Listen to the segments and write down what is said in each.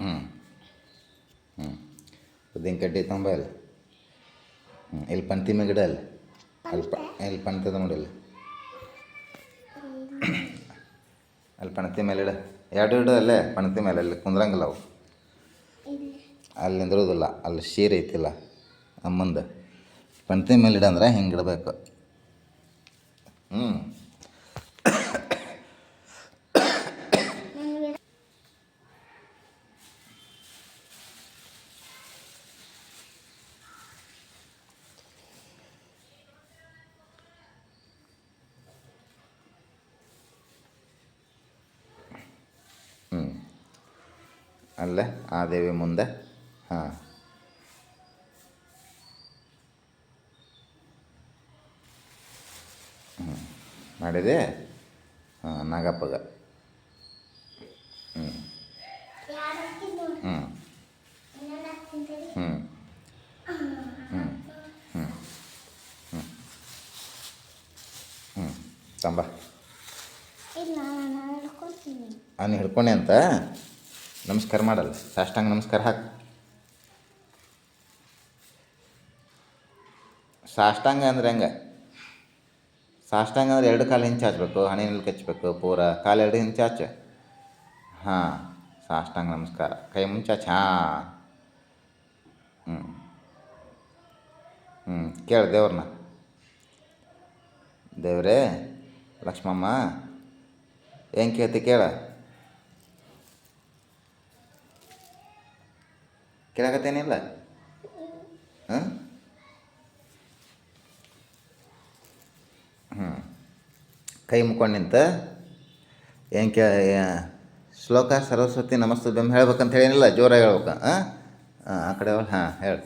ಹ್ಞೂ ಹ್ಞೂ ಉದ್ದಿನ ಕಡ್ಡಿ ತಂಬ ಇಲ್ಲ? ಹ್ಞೂ ಇಲ್ಲಿ ಪಂತಿ ಗಿಡ ಅಲ್ಲಿ ಅಲ್ಲಿ ಪ ಇಲ್ಲಿ ಪಂತದ ನೋಡಿಲ್ಲ ಅಲ್ಲಿ ಪಣತಿ ಮೇಲೆ ಇಡ. ಎರಡು ಇಡ ಅಲ್ಲೇ ಪಣತಿ ಮೇಲೆ. ಅಲ್ಲಿ ಕುಂದ್ರಂಗಿಲ್ಲ ಅವು. ಅಲ್ಲಿ ನಿಂದಿರೋದಿಲ್ಲ ಅಲ್ಲಿ ಶೀರ್ ಐತಿಲ್ಲ. ಅಮ್ಮಂದು. ಪಣತಿ ಮೇಲೆ ಇಡಂದ್ರೆ ಹಿಂಗೆ ಇಡಬೇಕು? ಹ್ಞೂ ಅಲ್ಲ ಆ ದೇವಿ ಮುಂದೆ. ಹಾಂ. ಹ್ಞೂ ಮಾಡಿದೆ? ಹಾಂ ನಾಗಪ್ಪಗ. ಹ್ಞೂ ಹ್ಞೂ ಹ್ಞೂ ಹ್ಞೂ ಹ್ಞೂ ಹ್ಞೂ ಹ್ಞೂ ತಂಬ. ನಾನು ಹಿಡ್ಕೊಂಡೆ ಅಂತ? ನಮಸ್ಕಾರ ಮಾಡಲ್ಲ. ಸಾಷ್ಟಾಂಗ ನಮಸ್ಕಾರ ಹಾಕು. ಸಾಷ್ಟಾಂಗ ಅಂದ್ರೆ ಹೆಂಗೆ? ಸಾಷ್ಟಾಂಗ ಅಂದ್ರೆ ಎರಡು ಕಾಲು ಹಿಂಚೆ ಹಚ್ಬೇಕು ಹಣಿನಲ್ಲಿ ಕಚ್ಚಬೇಕು, ಪೂರ ಕಾಲು ಎರಡು ಹಿಂಚು ಹಚ್ಚ. ಹಾಂ, ಸಾಷ್ಟಾಂಗ ನಮಸ್ಕಾರ. ಕೈ ಮುಂಚೆ ಹಚ್ಚ. ಹಾಂ. ಹ್ಞೂ ಹ್ಞೂ ಕೇಳಿ ದೇವ್ರನ್ನ. ದೇವ್ರೇ, ಲಕ್ಷ್ಮಮ್ಮ, ಏನು ಕೇಳ್ತಿ ಕೇಳ. ಕೇಳಕತ್ತೇನಿಲ್ಲ ಹಾಂ ಹ್ಞೂ ಕೈ ಮುಕ್ಕೊಂಡು ನಿಂತ ಏನು ಕೇ ಶ್ಲೋಕ ಸರಸ್ವತಿ ನಮಸ್ತುಭ್ಯಂ ಹೇಳ್ಬೇಕಂತ ಹೇಳಿನಿಲ್ಲ ಜೋರಾಗಿ ಹೇಳ್ಬೇಕು ಹಾಂ ಆ ಕಡೆ ಹಾಂ ಹೇಳಿ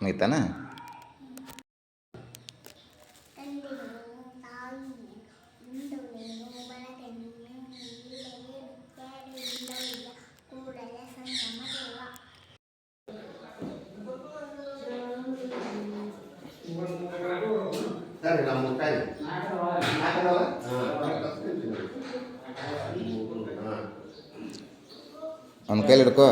ಸರಸ್ವತಿ ಕಾಯಿ ಹಾಕಲ್ಲ ಅವ್ನ ಕೈಲಿ ಹಿಡ್ಕೋ.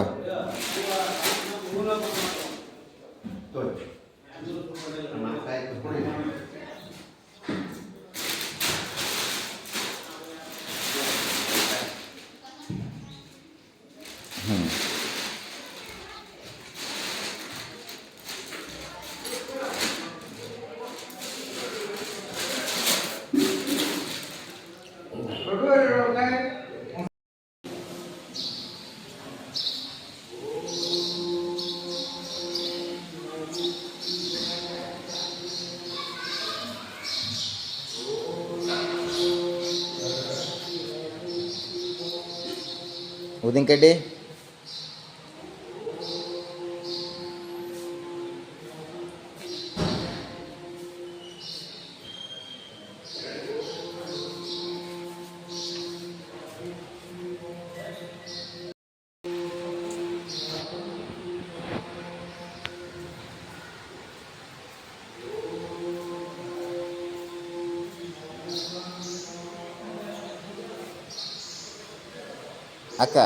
ಹ್ಞೂ ఉదింకెడ్డి ಅಕ್ಕ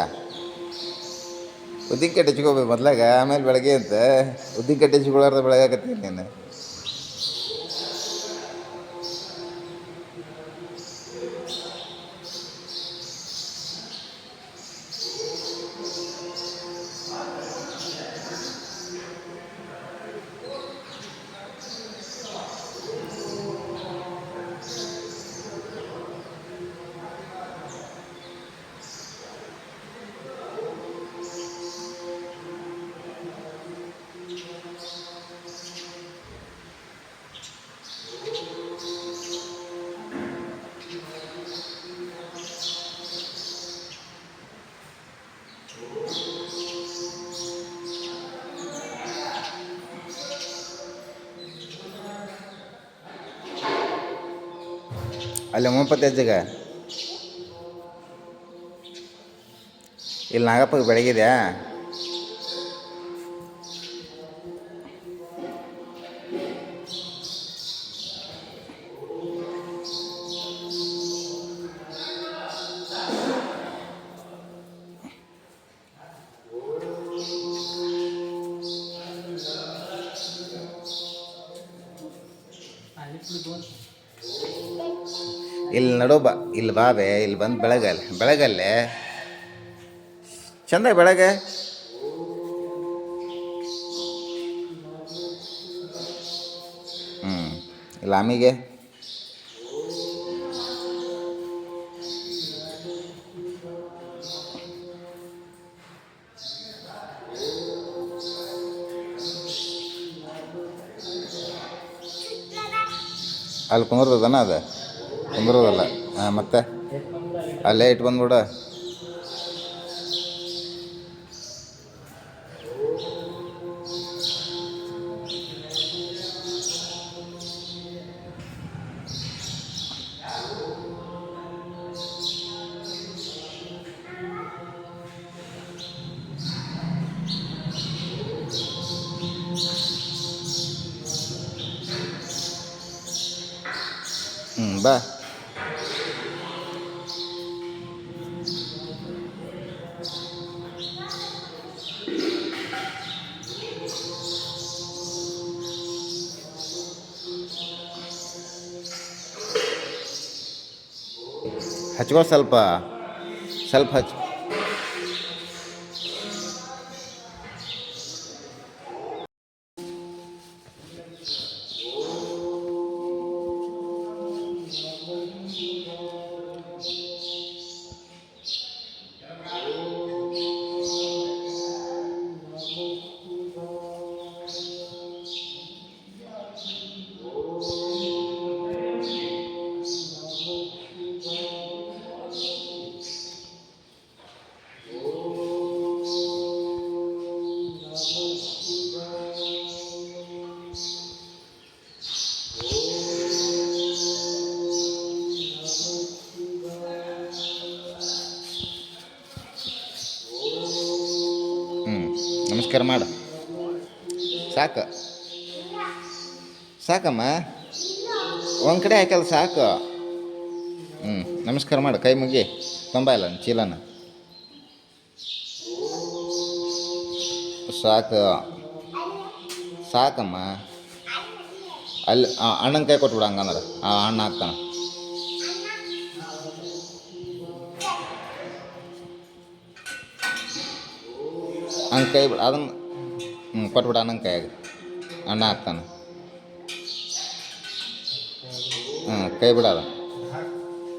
ಉದ್ದಿನ ಕಟ್ಟೆ ಹಚ್ಕೋಬೇಕು ಮೊದ್ಲಾಗ ಆಮೇಲೆ ಬೆಳಗ್ಗೆ ಅಂತ ಉದ್ದಿನ ಕಟ್ಟೆ ಹಚ್ಕೊಳ್ಳಾರ್ದ ಬೆಳಗಾಕತ್ತೀನಿ ನೀನು. ಅಲ್ಲಿ ಅಜ್ಜಗ ಇಲ್ಲಿ ನಾಗಪ್ಪಗೆ ಬೆಳಗಿದ್ಯಾ? ಇಲ್ಲಿ ನಡು ಬಾ, ಇಲ್ಲಿ ಬಾಬೆ ಇಲ್ಲಿ ಬಂದು ಬೆಳಗಲ್ಲ ಬೆಳಗಲ್ಲೇ? ಚಂದ ಬೆಳಗ್ಗೆ ಹ್ಞೂ ಇಲ್ಲ ಆಮಿಗೆ ಅಲ್ಲಿ ಕುಂದ್ರದನ ಅದು? ಕುಂದ್ರದಲ್ಲ ಹಾಂ ಮತ್ತೆ? ಅಲ್ಲೇ ಇಟ್ಟು ಬಂದ್ಬಿಡ. ಹ್ಞೂ ಬಾ. ಹಚ್ಕೋ ಸ್ವಲ್ಪ ಸ್ವಲ್ಪ ಹಚ್ ನಮಸ್ಕಾರ ಮಾಡು. ಸಾಕು. ಸಾಕಮ್ಮ? ಒಂದು ಕಡೆ ಹಾಕಲ್ಲ ಸಾಕು. ಹ್ಞೂ ನಮಸ್ಕಾರ ಮಾಡು. ಕೈ ಮುಗಿ. ತುಂಬ ಇಲ್ಲ, ಚೀಲನ. ಸಾಕು ಸಾಕಮ್ಮ ಅಲ್ಲಿ ಅಣ್ಣನ ಕೈ ಕೊಟ್ಬಿಡು ಹಂಗಂದ್ರೆ ಆ ಅಣ್ಣ ಹಾಕ್ತಾನೆ ಹಂಗೆ ಕೈ ಬಿಡು ಅದನ್ನು ಹ್ಞೂ ಕೊಟ್ಬಿಡು ಅಣ್ಣನ ಕೈಯಾಗ ಅಣ್ಣ ಹಾಕ್ತಾನೆ ಹಾಂ ಕೈ ಬಿಡೋದ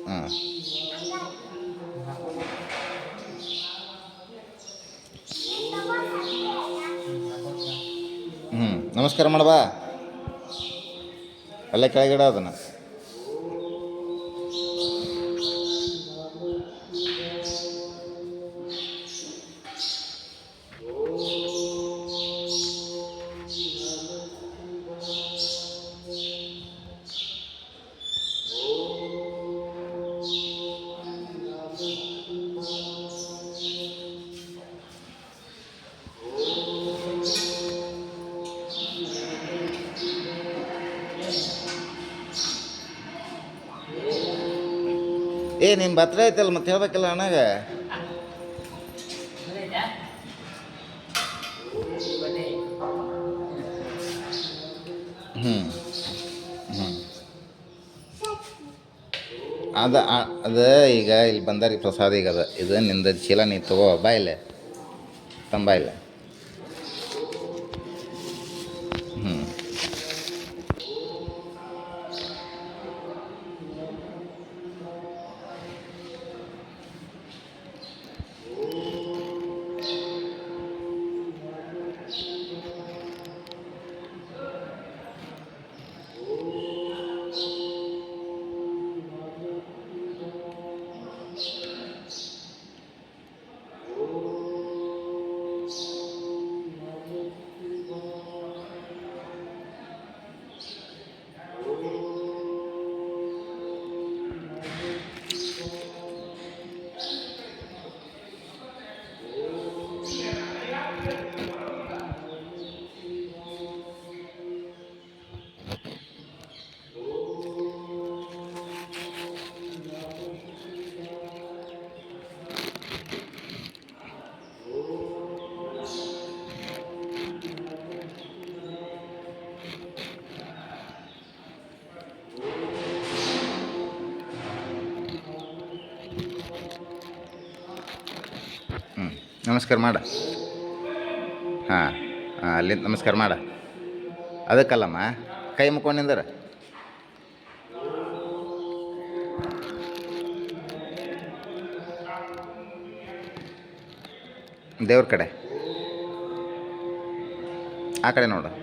ಹಾಂ ನಮಸ್ಕಾರ ಮಾಡವಾ ಅಲ್ಲೇ ಕೆಳಗಿಡ ಅದನ್ನು. ಏ ನಿಮ್ಮ ಹತ್ರ ಐತಲ್ಲ ಮತ್ತೆ ಹೇಳ್ಬೇಕಲ್ಲ ಅಣ್ಣಾಗ. ಹ್ಞೂ ಹ್ಞೂ ಅದ ಅದ ಈಗ ಇಲ್ಲಿ ಬಂದಾರಿ ಪ್ರಸಾದ ಈಗ ಅದ. ಇದು ನಿಂದ ಚೀಲ ನೀ ತಗೋ, ಬಾ ಇಲ್ಲೇ. ನಮಸ್ಕಾರ ಮಾಡ. ಹಾಂ ಹಾಂ ಅಲ್ಲಿಂದ ನಮಸ್ಕಾರ ಮಾಡ. ಅದಕ್ಕಲ್ಲಮ್ಮ, ಕೈ ಮುಕ್ಕೊಂಡಿಂದರ ದೇವ್ರ ಕಡೆ. ಆ ಕಡೆ ನೋಡು.